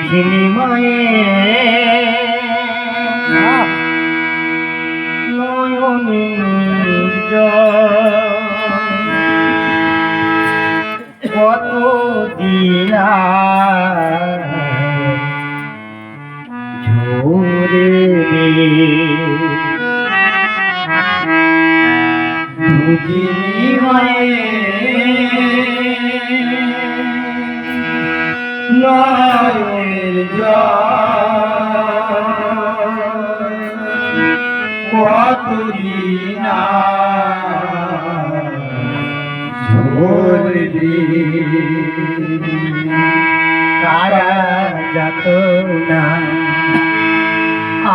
বিনিময়ে নয়নে কত দিনা ঝোরে বিনিময়ে কতদিনা কারা যাত না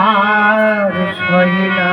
আর সহিলা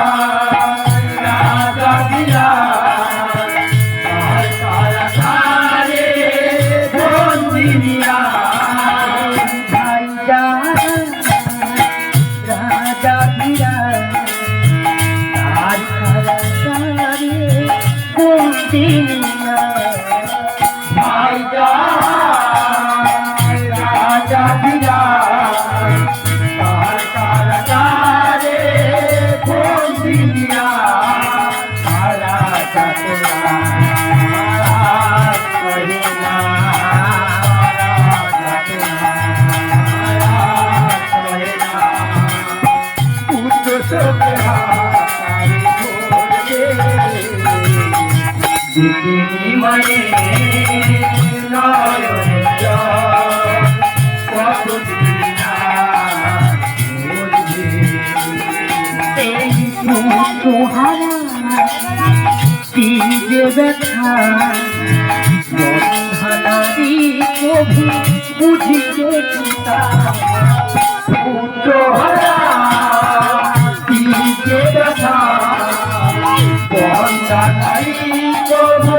তোহারা তীরে ব্যথা বন্ধানারি প্রভু বুঝিতে পিতা তোহারা তীরে ব্যথা বন্ধানারি Yeah.